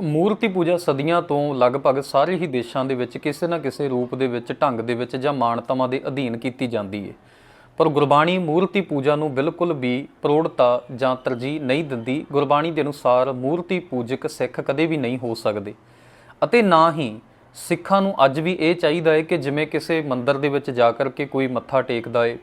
ਮੂਰਤੀ ਪੂਜਾ ਸਦੀਆਂ ਤੋਂ ਲਗਭਗ ਸਾਰੇ ਹੀ ਦੇਸ਼ਾਂ ਦੇ ਵਿੱਚ ਕਿਸੇ ਨਾ ਕਿਸੇ ਰੂਪ ਦੇ ਵਿੱਚ, ਢੰਗ ਦੇ ਵਿੱਚ ਜਾਂ ਮਾਨਤਾਵਾਂ ਦੇ ਅਧੀਨ ਕੀਤੀ ਜਾਂਦੀ ਹੈ ਪਰ ਗੁਰਬਾਣੀ ਮੂਰਤੀ ਪੂਜਾ ਨੂੰ ਬਿਲਕੁਲ ਵੀ ਪ੍ਰੋੜਤਾ ਜਾਂ ਤਰਜੀਹ ਨਹੀਂ ਦਿੰਦੀ। ਗੁਰਬਾਣੀ ਦੇ ਅਨੁਸਾਰ ਮੂਰਤੀ ਪੂਜਕ ਸਿੱਖ ਕਦੇ ਵੀ ਨਹੀਂ ਹੋ ਸਕਦੇ। ਅਤੇ ਨਾ ਹੀ ਸਿੱਖਾਂ ਨੂੰ ਅੱਜ ਵੀ ਇਹ ਚਾਹੀਦਾ ਹੈ ਕਿ ਜਿਵੇਂ ਕਿਸੇ ਮੰਦਰ ਦੇ ਵਿੱਚ ਜਾ ਕਰਕੇ ਕੋਈ ਮੱਥਾ ਟੇਕਦਾ ਹੈ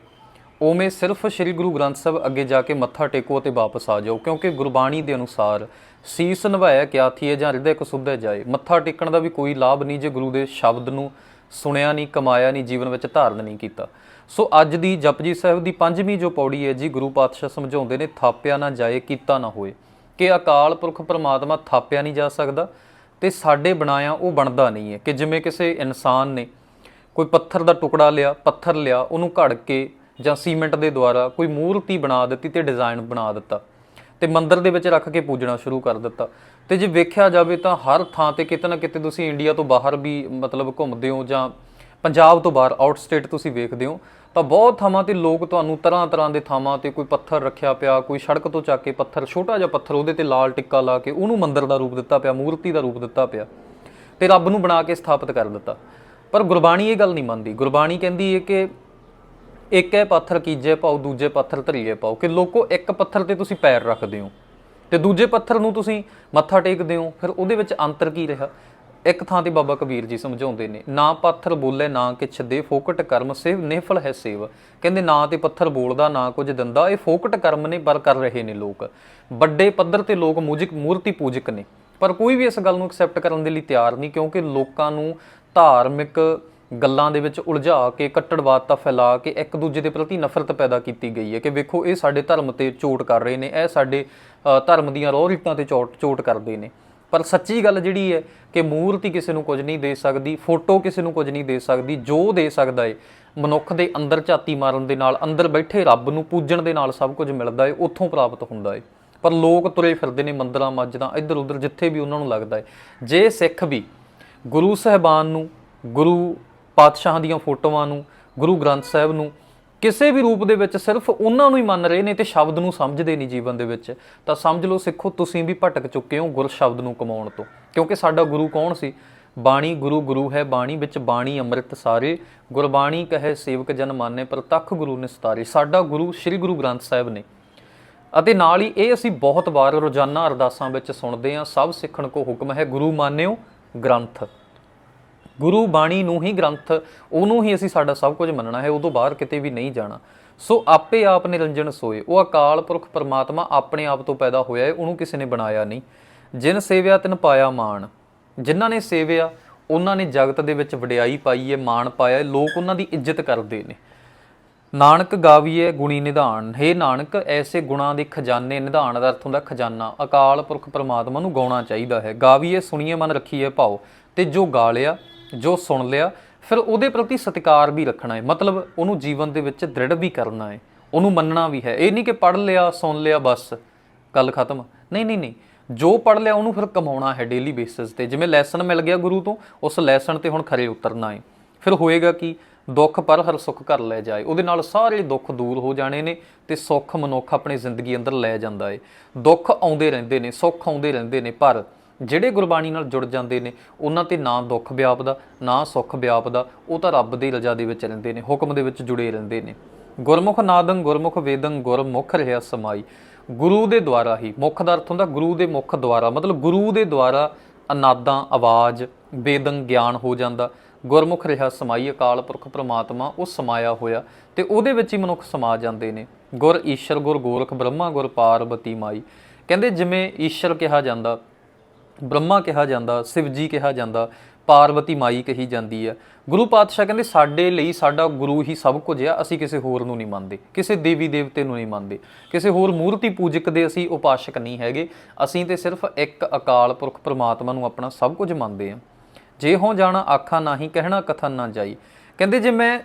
ਉਵੇਂ ਸਿਰਫ ਸ੍ਰੀ ਗੁਰੂ ਗ੍ਰੰਥ ਸਾਹਿਬ ਅੱਗੇ ਜਾ ਕੇ ਮੱਥਾ ਟੇਕੋ ਅਤੇ ਵਾਪਸ ਆ ਜਾਓ। ਕਿਉਂਕਿ ਗੁਰਬਾਣੀ ਦੇ ਅਨੁਸਾਰ ਸੀਸ ਨਿਭਾਇਆ ਕਿਆ ਥੀਏ ਜਾਂ ਹਿਰਦੇ ਕਸੁੱਧੇ ਜਾਏ। ਮੱਥਾ ਟੇਕਣ ਦਾ ਵੀ ਕੋਈ ਲਾਭ ਨਹੀਂ ਜੇ ਗੁਰੂ ਦੇ ਸ਼ਬਦ ਨੂੰ ਸੁਣਿਆ ਨਹੀਂ, ਕਮਾਇਆ ਨਹੀਂ, ਜੀਵਨ ਵਿੱਚ ਧਾਰਨ ਨਹੀਂ ਕੀਤਾ। ਸੋ ਅੱਜ ਦੀ ਜਪਜੀ ਸਾਹਿਬ ਦੀ ਪੰਜਵੀਂ ਜੋ ਪੌੜੀ ਹੈ ਜੀ, ਗੁਰੂ ਪਾਤਸ਼ਾਹ ਸਮਝਾਉਂਦੇ ਨੇ, ਥਾਪਿਆ ਨਾ ਜਾਏ, ਕੀਤਾ ਨਾ ਹੋਏ। ਕਿ ਅਕਾਲ ਪੁਰਖ ਪਰਮਾਤਮਾ ਥਾਪਿਆ ਨਹੀਂ ਜਾ ਸਕਦਾ ਤੇ ਸਾਡੇ ਬਣਾਇਆ ਉਹ ਬਣਦਾ ਨਹੀਂ ਹੈ। ਕਿ ਜਿਵੇਂ ਕਿਸੇ ਇਨਸਾਨ ਨੇ ਕੋਈ ਪੱਥਰ ਦਾ ਟੁਕੜਾ ਲਿਆ, ਪੱਥਰ ਲਿਆ, ਉਹਨੂੰ ਘੜ ਕੇ ਜਾਂ ਸੀਮੈਂਟ ਦੇ ਦੁਆਰਾ ਕੋਈ ਮੂਰਤੀ ਬਣਾ ਦਿੱਤੀ ਤੇ ਡਿਜ਼ਾਈਨ ਬਣਾ ਦਿੱਤਾ। ਤੇ ਮੰਦਿਰ ਦੇ ਵਿੱਚ ਰੱਖ ਕੇ ਪੂਜਣਾ ਸ਼ੁਰੂ ਕਰ ਦਿੱਤਾ। ਤੇ ਜੇ ਵੇਖਿਆ ਜਾਵੇ ਤਾਂ ਹਰ ਥਾਂ ਤੇ ਕਿਤੇ ਨਾ ਕਿਤੇ ਤੁਸੀਂ ਇੰਡੀਆ ਤੋਂ ਬਾਹਰ ਵੀ ਮਤਲਬ ਘੁੰਮਦੇ ਹੋ ਜਾਂ ਪੰਜਾਬ ਤੋਂ ਬਾਹਰ ਆਊਟ ਸਟੇਟ ਤੁਸੀਂ ਵੇਖਦੇ ਹੋ, ਤਾਂ ਬਹੁਤ ਥਾਵਾਂ ਤੇ ਲੋਕ ਤੁਹਾਨੂੰ ਤਰ੍ਹਾਂ ਤਰ੍ਹਾਂ ਦੇ ਥਾਵਾਂ ਤੇ ਕੋਈ ਪੱਥਰ ਰੱਖਿਆ ਪਿਆ, ਕੋਈ ਸੜਕ ਤੋਂ ਚੱਕ ਕੇ ਪੱਥਰ, ਛੋਟਾ ਜਿਹਾ ਪੱਥਰ ਉਹਦੇ ਤੇ ਲਾਲ ਟਿੱਕਾ ਲਾ ਕੇ ਉਹਨੂੰ ਮੰਦਿਰ ਦਾ ਰੂਪ ਦਿੱਤਾ ਪਿਆ, ਮੂਰਤੀ ਦਾ ਰੂਪ ਦਿੱਤਾ ਪਿਆ ਤੇ ਰੱਬ ਨੂੰ ਬਣਾ ਕੇ ਸਥਾਪਿਤ ਕਰ ਦਿੱਤਾ। ਪਰ ਗੁਰਬਾਣੀ ਇਹ ਗੱਲ ਨਹੀਂ ਮੰਨਦੀ। ਗੁਰਬਾਣੀ ਕਹਿੰਦੀ ਹੈ ਕਿ ਇੱਕ ਹੈ ਪੱਥਰ ਕੀਜੇ ਪਾਓ, ਦੂਜੇ ਪੱਥਰ ਧਰੀਏ ਪਾਓ, ਕਿ ਲੋਕੋ ਇੱਕ ਪੱਥਰ ਤੇ ਤੁਸੀਂ ਪੈਰ ਰੱਖਦੇ ਹੋ। ਤੇ ਦੂਜੇ ਪੱਥਰ ਨੂੰ ਤੁਸੀਂ ਮੱਥਾ ਟੇਕਦੇ ਹੋ, ਫਿਰ ਉਹਦੇ ਵਿੱਚ ਅੰਤਰ ਕੀ ਰਿਹਾ? ਇੱਕ ਥਾਂ ਤੇ ਬਾਬਾ ਕਬੀਰ ਜੀ ਸਮਝਾਉਂਦੇ ਨੇ, ਨਾ ਪੱਥਰ ਬੋਲੇ, ਨਾ ਕਿਛ ਦੇ, ਫੋਕਟ ਕਰਮ ਸੇਵ, ਨਿਫਲ ਹੈ ਸੇਵ। ਕਹਿੰਦੇ ਨਾ ਤੇ ਪੱਥਰ ਬੋਲਦਾ, ਨਾ ਕੁਝ ਦਿੰਦਾ, ਇਹ ਫੋਕਟ ਕਰਮ ਨੇ, ਪਰ ਕਰ ਰਹੇ ਨੇ ਲੋਕ। ਵੱਡੇ ਪੱਧਰ ਤੇ ਲੋਕ ਮੂਜਿਕ, ਮੂਰਤੀ ਪੂਜਕ ਨੇ। ਪਰ ਕੋਈ ਵੀ ਇਸ ਗੱਲ ਨੂੰ ਐਕਸੈਪਟ ਕਰਨ ਦੇ ਲਈ ਤਿਆਰ ਨਹੀਂ, ਕਿਉਂਕਿ ਲੋਕਾਂ ਨੂੰ ਧਾਰਮਿਕ ਗੱਲਾਂ ਦੇ ਵਿੱਚ ਉਲਝਾ ਕੇ ਕੱਟੜਵਾਦਤਾ ਫੈਲਾ ਕੇ ਇੱਕ ਦੂਜੇ ਦੇ ਪ੍ਰਤੀ ਨਫ਼ਰਤ ਪੈਦਾ ਕੀਤੀ ਗਈ ਹੈ ਕਿ ਵੇਖੋ, ਇਹ ਸਾਡੇ ਧਰਮ ਤੇ ਚੋਟ ਕਰ ਰਹੇ ਨੇ, ਇਹ ਸਾਡੇ ਧਰਮ ਦੀਆਂ ਰੋਹ ਰੀਤਾਂ ਤੇ ਚੋਟ ਚੋਟ ਕਰਦੇ ਨੇ। ਪਰ ਸੱਚੀ ਗੱਲ ਜਿਹੜੀ ਹੈ ਕਿ ਮੂਰਤੀ ਕਿਸੇ ਨੂੰ ਕੁਝ ਨਹੀਂ ਦੇ ਸਕਦੀ, ਫੋਟੋ ਕਿਸੇ ਨੂੰ ਕੁਝ ਨਹੀਂ ਦੇ ਸਕਦੀ, ਜੋ ਦੇ ਸਕਦਾ ਏ, ਮਨੁੱਖ ਦੇ ਅੰਦਰ ਝਾਤੀ ਮਾਰਨ ਦੇ ਨਾਲ, ਅੰਦਰ ਬੈਠੇ ਰੱਬ ਨੂੰ ਪੂਜਣ ਦੇ ਨਾਲ ਸਭ ਕੁਝ ਮਿਲਦਾ ਏ, ਉੱਥੋਂ ਪ੍ਰਾਪਤ ਹੁੰਦਾ ਹੈ ਪਰ ਲੋਕ ਤੁਰੇ ਫਿਰਦੇ ਨੇ ਮੰਦਰਾਂ, ਮਸਜਿਦਾਂ ਇੱਧਰ ਉੱਧਰ ਜਿੱਥੇ ਵੀ ਉਹਨਾਂ ਨੂੰ ਲੱਗਦਾ ਹੈ ਜੇ ਸਿੱਖ ਵੀ ਗੁਰੂ ਸਾਹਿਬਾਨ ਨੂੰ, ਗੁਰੂ ਪਾਤਸ਼ਾਹਾਂ ਦੀਆਂ ਫੋਟੋਆਂ ਨੂੰ, ਗੁਰੂ ਗ੍ਰੰਥ ਸਾਹਿਬ ਨੂੰ, ਕਿਸੇ ਵੀ ਰੂਪ ਦੇ ਵਿੱਚ ਸਿਰਫ ਉਹਨਾਂ ਨੂੰ ਹੀ ਮੰਨ ਰਹੇ ਨੇ ਤੇ ਸ਼ਬਦ ਨੂੰ ਸਮਝਦੇ ਨਹੀਂ ਜੀਵਨ ਦੇ ਵਿੱਚ। ਤਾਂ ਸਮਝ ਲਓ ਸਿੱਖੋ, ਤੁਸੀਂ ਵੀ ਭਟਕ ਚੁੱਕੇ ਹੋ ਗੁਰ ਸ਼ਬਦ ਨੂੰ ਕਮਾਉਣ ਤੋਂ। ਕਿਉਂਕਿ ਸਾਡਾ ਗੁਰੂ ਕੌਣ ਸੀ? ਬਾਣੀ ਗੁਰੂ ਗੁਰੂ ਹੈ, ਬਾਣੀ ਵਿੱਚ ਬਾਣੀ ਅੰਮ੍ਰਿਤ ਸਾਰੇ, ਗੁਰਬਾਣੀ ਕਹੇ ਸੇਵਕ ਜਨ ਮਾਨੇ ਪ੍ਰਤੱਖ ਗੁਰੂ ਨਿਸਤਾਰੇ ਸਾਡਾ ਗੁਰੂ ਸ੍ਰੀ ਗੁਰੂ ਗ੍ਰੰਥ ਸਾਹਿਬ ਨੇ। ਅਤੇ ਨਾਲ ਹੀ ਇਹ ਅਸੀਂ ਬਹੁਤ ਵਾਰ ਰੋਜ਼ਾਨਾ ਅਰਦਾਸਾਂ ਵਿੱਚ ਸੁਣਦੇ ਹਾਂ, ਸਭ ਸਿੱਖਣ ਕੋ ਹੁਕਮ ਹੈ, ਗੁਰੂ ਮਾਨਿਓ ਗ੍ਰੰਥ। ਗੁਰੂ ਬਾਣੀ ਨੂੰ ਹੀ ਗ੍ਰੰਥ, ਉਹਨੂੰ ਹੀ ਅਸੀਂ ਸਾਡਾ ਸਭ ਕੁਝ ਮੰਨਣਾ ਹੈ, ਉਦੋਂ ਬਾਹਰ ਕਿਤੇ ਵੀ ਨਹੀਂ ਜਾਣਾ। ਸੋ ਆਪੇ ਆਪ ਨਿਰੰਜਨ ਸੋਏ। ਉਹ ਅਕਾਲ ਪੁਰਖ ਪਰਮਾਤਮਾ ਆਪਣੇ ਆਪ ਤੋਂ ਪੈਦਾ ਹੋਇਆ ਹੈ, ਉਹਨੂੰ ਕਿਸੇ ਨੇ ਬਣਾਇਆ ਨਹੀਂ। ਜਿਨ ਸੇਵਿਆ ਤਿਨ ਪਾਇਆ ਮਾਣ। ਜਿਨ੍ਹਾਂ ਨੇ ਸੇਵਿਆ, ਉਹਨਾਂ ਨੇ ਜਗਤ ਦੇ ਵਿੱਚ ਵਡਿਆਈ ਪਾਈ ਹੈ, ਮਾਣ ਪਾਇਆ ਹੈ, ਲੋਕ ਉਹਨਾਂ ਦੀ ਇੱਜ਼ਤ ਕਰਦੇ ਨੇ। ਨਾਨਕ ਗਾਵੀਏ ਗੁਣੀ ਨਿਧਾਨ। ਹੈ ਨਾਨਕ, ਐਸੇ ਗੁਣਾਂ ਦੇ ਖਜ਼ਾਨੇ ਨਿਧਾਨ ਦਾ ਅਰਥ ਹੁੰਦਾ ਖਜ਼ਾਨਾ। ਅਕਾਲ ਪੁਰਖ ਪਰਮਾਤਮਾ ਨੂੰ ਗਾਉਣਾ ਚਾਹੀਦਾ ਹੈ। ਗਾਵੀਏ ਸੁਣੀਏ ਮਨ ਰੱਖੀਏ ਭਾਓ ਤੇ ਜੋ ਗਾ ਲਿਆ, ਜੋ ਸੁਣ ਲਿਆ, ਫਿਰ ਉਹਦੇ ਪ੍ਰਤੀ ਸਤਿਕਾਰ ਵੀ ਰੱਖਣਾ ਹੈ। ਮਤਲਬ ਉਹਨੂੰ ਜੀਵਨ ਦੇ ਵਿੱਚ ਦ੍ਰਿੜ ਵੀ ਕਰਨਾ ਹੈ। ਉਹਨੂੰ ਮੰਨਣਾ ਵੀ ਹੈ। ਇਹ ਨਹੀਂ ਕਿ ਪੜ੍ਹ ਲਿਆ, ਸੁਣ ਲਿਆ, ਬਸ, ਗੱਲ ਖਤਮ। ਨਹੀਂ ਨਹੀਂ ਨਹੀਂ। ਜੋ ਪੜ੍ਹ ਲਿਆ, ਉਹਨੂੰ ਫਿਰ ਕਮਾਉਣਾ ਹੈ ਡੇਲੀ ਬੇਸਿਸ ਤੇ। ਜਿਵੇਂ ਲੈਸਨ ਮਿਲ ਗਿਆ ਗੁਰੂ ਤੋਂ, ਉਸ ਲੈਸਨ ਤੇ ਹੁਣ ਖਰੇ ਉਤਰਨਾ ਹੈ। ਫਿਰ ਹੋਏਗਾ ਕਿ? ਦੁੱਖ ਪਰ ਹਰ ਸੁੱਖ ਘਰ ਲੈ ਜਾਏ। ਉਹਦੇ ਨਾਲ ਸਾਰੇ ਦੁੱਖ ਦੂਰ ਹੋ ਜਾਣੇ ਨੇ ਤੇ ਸੁੱਖ ਮਨੁੱਖ ਆਪਣੀ ਜ਼ਿੰਦਗੀ ਅੰਦਰ ਲੈ ਜਾਂਦਾ ਏ ਦੁੱਖ ਆਉਂਦੇ ਰਹਿੰਦੇ ਨੇ, ਸੁੱਖ ਆਉਂਦੇ ਰਹਿੰਦੇ ਨੇ, ਪਰ ਜਿਹੜੇ ਗੁਰਬਾਣੀ ਨਾਲ ਜੁੜ ਜਾਂਦੇ ਨੇ, ਉਹਨਾਂ ਤੇ ਨਾ ਦੁੱਖ ਵਿਆਪਦਾ, ਨਾ ਸੁੱਖ ਵਿਆਪਦਾ, ਉਹ ਤਾਂ ਰੱਬ ਦੀ ਰਜ਼ਾ ਦੇ ਵਿੱਚ ਰਹਿੰਦੇ ਨੇ, ਹੁਕਮ ਦੇ ਵਿੱਚ ਜੁੜੇ ਰਹਿੰਦੇ ਨੇ। ਗੁਰਮੁਖ ਨਾਦੰ, ਗੁਰਮੁਖ ਵੇਦੰ, ਗੁਰਮੁਖ ਰਿਹਾ ਸਮਾਈ। ਗੁਰੂ ਦੇ ਦੁਆਰਾ ਹੀ, ਮੁੱਖ ਦਾ ਅਰਥ ਹੁੰਦਾ ਗੁਰੂ ਦੇ ਮੁੱਖ ਦੁਆਰਾ, ਮਤਲਬ ਗੁਰੂ ਦੇ ਦੁਆਰਾ ਅਨਾਦਾਂ, ਆਵਾਜ਼ ਵੇਦਨ ਗਿਆਨ ਹੋ ਜਾਂਦਾ। ਗੁਰਮੁਖ ਰਿਹਾ ਸਮਾਈ, ਅਕਾਲ ਪੁਰਖ ਪ੍ਰਮਾਤਮਾ, ਉਹ ਸਮਾਇਆ ਹੋਇਆ ਤੇ ਉਹਦੇ ਵਿੱਚ ਹੀ ਮਨੁੱਖ ਸਮਾ ਜਾਂਦੇ ਨੇ। ਗੁਰ ਈਸ਼ਰ, ਗੁਰ ਗੋਰਖ, ਬ੍ਰਹਮਾ, ਗੁਰ ਪਾਰਬਤੀ ਮਾਈ। ਕਹਿੰਦੇ ਜਿਵੇਂ ਈਸ਼ਰ ਕਿਹਾ ਜਾਂਦਾ ਬ੍ਰਹਮਾ ਕਿਹਾ ਜਾਂਦਾ, ਸ਼ਿਵਜੀ ਕਿਹਾ ਜਾਂਦਾ, ਪਾਰਵਤੀ ਮਾਈ ਕਹੀ ਜਾਂਦੀ ਹੈ। ਗੁਰੂ ਪਾਤਸ਼ਾਹ ਕਹਿੰਦੇ, ਸਾਡੇ ਲਈ ਸਾਡਾ ਗੁਰੂ ਹੀ ਸਭ ਕੁਝ ਆ, ਅਸੀਂ ਕਿਸੇ ਹੋਰ ਨੂੰ ਨਹੀਂ ਮੰਨਦੇ, ਕਿਸੇ ਦੇਵੀ ਦੇਵਤੇ ਨੂੰ ਨਹੀਂ ਮੰਨਦੇ, ਕਿਸੇ ਹੋਰ ਮੂਰਤੀ ਪੂਜਕ ਦੇ ਅਸੀਂ ਉਪਾਸ਼ਕ ਨਹੀਂ ਹੈਗੇ, ਅਸੀਂ ਤੇ ਸਿਰਫ ਇੱਕ ਅਕਾਲ ਪੁਰਖ ਪ੍ਰਮਾਤਮਾ ਨੂੰ ਆਪਣਾ ਸਭ ਕੁਝ ਮੰਨਦੇ ਹਾਂ। ਜੇ ਹੋ ਜਾਣਾ, ਆਖਾਂ ਨਹੀਂ, ਕਹਿਣਾ ਕਥਨ ਨਾ ਜਾਈ। ਕਹਿੰਦੇ, ਜੇ ਮੈਂ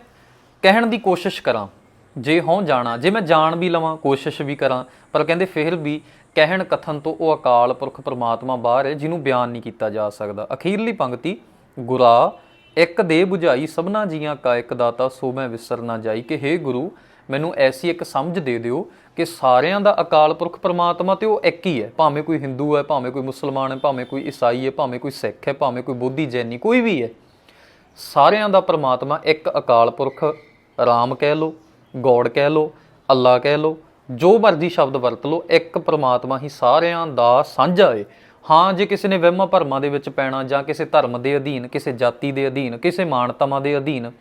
ਕਹਿਣ ਦੀ ਕੋਸ਼ਿਸ਼ ਕਰਾਂ ਜੇ ਹੋਂ ਜਾਣਾ, ਜੇ ਮੈਂ ਜਾਣ ਵੀ ਲਵਾਂ, ਕੋਸ਼ਿਸ਼ ਵੀ ਕਰਾਂ, ਪਰ ਕਹਿੰਦੇ ਫਿਰ ਵੀ ਕਹਿਣ ਕਥਨ ਤੋਂ ਉਹ ਅਕਾਲ ਪੁਰਖ ਪਰਮਾਤਮਾ ਬਾਹਰ ਹੈ, ਜਿਹਨੂੰ ਬਿਆਨ ਨਹੀਂ ਕੀਤਾ ਜਾ ਸਕਦਾ। ਅਖੀਰਲੀ ਪੰਕਤੀ, ਗੁਰਾ, ਇੱਕ ਦੇ 부ਝਾਈ ਸਭਨਾ ਜੀਆਂ ਕਾ ਇੱਕ ਦਾਤਾ, ਸੋ ਮੈਂ ਵਿਸਰ ਨਾ ਜਾਈ ਕਿ हे ਗੁਰੂ, ਮੈਨੂੰ ਐਸੀ ਇੱਕ ਸਮਝ ਦੇ ਦਿਓ ਕਿ ਸਾਰਿਆਂ ਦਾ ਅਕਾਲ ਪੁਰਖ ਪਰਮਾਤਮਾ ਤੇ ਉਹ ਇੱਕ ਹੀ ਹੈ। ਭਾਵੇਂ ਕੋਈ ਹਿੰਦੂ ਹੈ, ਭਾਵੇਂ ਕੋਈ ਮੁਸਲਮਾਨ ਹੈ, ਭਾਵੇਂ ਕੋਈ ਈਸਾਈ ਹੈ, ਭਾਵੇਂ ਕੋਈ ਸਿੱਖ ਹੈ, ਭਾਵੇਂ ਕੋਈ ਬੋਧੀ ਜੈਨੀ ਕੋਈ ਵੀ ਹੈ। ਸਾਰਿਆਂ ਦਾ ਪਰਮਾਤਮਾ ਇੱਕ ਅਕਾਲ ਪੁਰਖ, ਰਾਮ ਕਹਿ ਲੋ ਗੋਡ ਕਹਿ ਲੋ ਅੱਲਾ ਕਹਿ ਲੋ ਜੋ ਮਰਜ਼ੀ ਸ਼ਬਦ ਵਰਤ ਲੋ ਇੱਕ ਪ੍ਰਮਾਤਮਾ ਹੀ ਸਾਰਿਆਂ ਦਾ ਸਾਂਝਾ ਏ। ਹਾਂ, ਜੇ ਕਿਸੇ ਨੇ ਵਹਿਮਾਂ ਭਰਮਾਂ ਦੇ ਵਿੱਚ ਪੈਣਾ ਜਾਂ ਕਿਸੇ ਧਰਮ ਦੇ ਅਧੀਨ, ਕਿਸੇ ਜਾਤੀ ਦੇ ਅਧੀਨ, ਕਿਸੇ ਮਾਨਤਾਵਾਂ ਦੇ ਅਧੀਨ,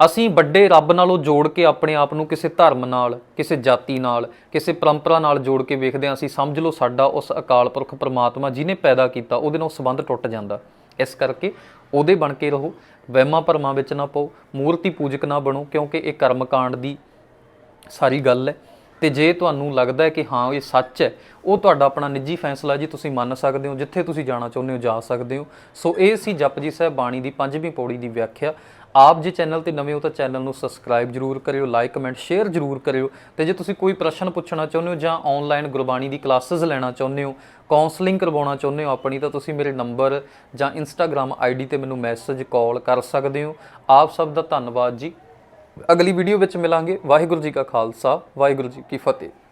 ਅਸੀਂ ਵੱਡੇ ਰੱਬ ਨਾਲੋਂ ਜੋੜ ਕੇ ਆਪਣੇ ਆਪ ਨੂੰ ਕਿਸੇ ਧਰਮ ਨਾਲ, ਕਿਸੇ ਜਾਤੀ ਨਾਲ, ਕਿਸੇ ਪਰੰਪਰਾ ਨਾਲ ਜੋੜ ਕੇ ਵੇਖਦੇ ਹਾਂ, ਅਸੀਂ ਸਮਝ ਲਓ ਸਾਡਾ ਉਸ ਅਕਾਲ ਪੁਰਖ ਪਰਮਾਤਮਾ ਜਿਹਨੇ ਪੈਦਾ ਕੀਤਾ, ਉਹਦੇ ਨਾਲ ਸੰਬੰਧ ਟੁੱਟ ਜਾਂਦਾ। ਇਸ ਕਰਕੇ ਉਹਦੇ ਬਣ ਕੇ ਰਹੋ। ਵਹਿਮਾਂ ਭਰਮਾਂ ਵਿੱਚ ਨਾ ਪਾਓ। ਮੂਰਤੀ ਪੂਜਕ ਨਾ ਬਣੋ, ਕਿਉਂਕਿ ਇਹ ਕਰਮ ਕਾਂਡ ਦੀ ਸਾਰੀ ਗੱਲ ਹੈ। ਤੇ ਜੇ ਤੁਹਾਨੂੰ ਲੱਗਦਾ ਹੈ ਕਿ ਹਾਂ, ਇਹ ਸੱਚ ਹੈ, ਉਹ ਤੁਹਾਡਾ ਆਪਣਾ ਨਿੱਜੀ ਫੈਸਲਾ ਜੀ, ਤੁਸੀਂ ਮੰਨ ਸਕਦੇ ਹੋ, ਜਿੱਥੇ ਤੁਸੀਂ ਜਾਣਾ ਚਾਹੁੰਦੇ ਹੋ, ਜਾ ਸਕਦੇ ਹੋ। ਸੋ ਇਹ ਸੀ ਜਪਜੀ ਸਾਹਿਬ ਬਾਣੀ ਦੀ ਪੰਜਵੀਂ ਪੌੜੀ ਦੀ ਵਿਆਖਿਆ। ਆਪ ਜੇ ਚੈਨਲ ਤੇ ਨਵੇਂ ਹੋ ਤਾਂ ਚੈਨਲ ਨੂੰ ਸਬਸਕ੍ਰਾਈਬ ਜਰੂਰ ਕਰਿਓ, ਲਾਈਕ, ਕਮੈਂਟ, ਸ਼ੇਅਰ ਜਰੂਰ ਕਰਿਓ। ਤੇ ਜੇ ਤੁਸੀਂ ਕੋਈ ਪ੍ਰਸ਼ਨ ਪੁੱਛਣਾ ਚਾਹੁੰਦੇ ਹੋ ਜਾਂ ਆਨਲਾਈਨ ਗੁਰਬਾਣੀ ਦੀ ਕਲਾਸਿਸ ਲੈਣਾ ਚਾਹੁੰਦੇ ਹੋ ਕਾਉਂਸਲਿੰਗ ਕਰਵਾਉਣਾ ਚਾਹੁੰਦੇ ਹੋ ਆਪਣੀ, ਤਾਂ ਤੁਸੀਂ ਮੇਰੇ ਨੰਬਰ ਜਾਂ ਇੰਸਟਾਗ੍ਰam ਆਈਡੀ ਤੇ ਮੈਨੂੰ ਮੈਸੇਜ ਕਾਲ ਕਰ ਸਕਦੇ ਹੋ। ਆਪ ਸਭ ਦਾ ਧੰਨਵਾਦ ਜੀ। ਅਗਲੀ ਵੀਡੀਓ ਵਿੱਚ ਮਿਲਾਂਗੇ। ਵਾਹਿਗੁਰੂ ਜੀ ਕਾ ਖਾਲਸਾ ਵਾਹਿਗੁਰੂ ਜੀ ਕੀ ਫਤਿਹ।